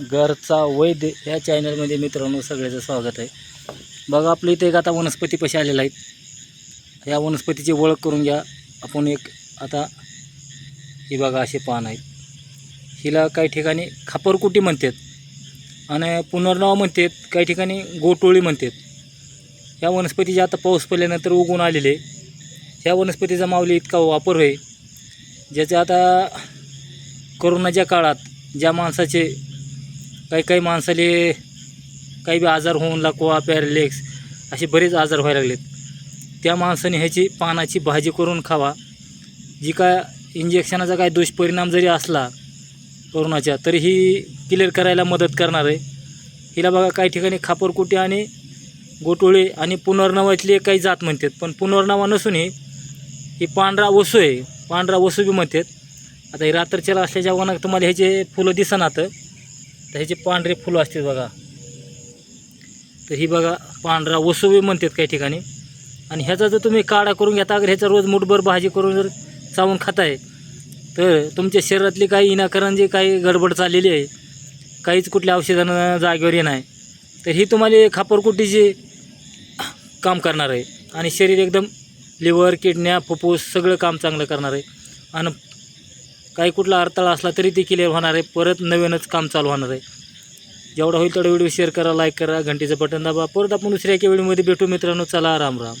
घरचा वैद्य या चॅनलमध्ये मित्रांनो सगळ्याचं स्वागत आहे. बघा आपल्या इथे एक आता वनस्पती पशी आलेल्या आहेत. या वनस्पतीची ओळख करून घ्या. आपण एक आता ही बघा असे पान आहेत. हिला काही ठिकाणी खापरकुटी म्हणतात आणि पुनर्नाव म्हणतात काही ठिकाणी गोटोळी म्हणतात. या वनस्पतीचे आता पाऊस पडल्यानंतर उगवून आलेले ह्या वनस्पतीचा मावली इतका वापर होय ज्याचा आता कोरोनाच्या काळात ज्या माणसाचे काही काही माणसाले काही बी आजार होऊन लाकवा पॅरलेक्स असे बरेच आजार व्हायला लागलेत. त्या माणसाने ह्याची पानाची भाजी करून खावा. जी काय इंजेक्शनाचा काय दुष्परिणाम जरी असला कोरोनाच्या तरी ही क्लिअर करायला मदत करणार आहे. हिला बघा काही ठिकाणी खापरकुटी आणि गोटोळे आणि पुनर्नवातली काही जात म्हणतात. पण पुनर्नवा नसूनही ही ही पांढरा वसू आहे. पांढरा वसू बी म्हणतात. आता ही रात्रीच्याला असल्याच्या वनात तुम्हाला ह्याचे फुलं दिसणार तर ह्याचे पांढरे फुलं असतात बघा. तर ही बघा पांढरा वसू म्हणतात काही ठिकाणी. आणि ह्याचा जर तुम्ही काढा करून घेता अगर ह्याचा रोज मुठभर भाजी करून जर चावून खाताय तर तुमच्या शरीरातली काही इनाकरण काही गडबड चाललेली आहे काहीच कुठल्या औषधानं जागेवर येणार तर ही तुम्हाला खापरकुटीचे काम करणार आहे. आणि शरीर एकदम लिव्हर किडन्या फुफ्फूस सगळं काम चांगलं करणार आहे. आणि काही कुठला अडथळा असला तरी ते क्लिअर होणार आहे. परत नवीनच काम चालू होणार आहे. जेवढा होईल तेवढा व्हिडिओ शेअर करा लाईक करा घंटीचं बटन दाबा. परत आपण दुसऱ्या एका व्हिडिओमध्ये भेटू मित्रांनो. चला राम राम.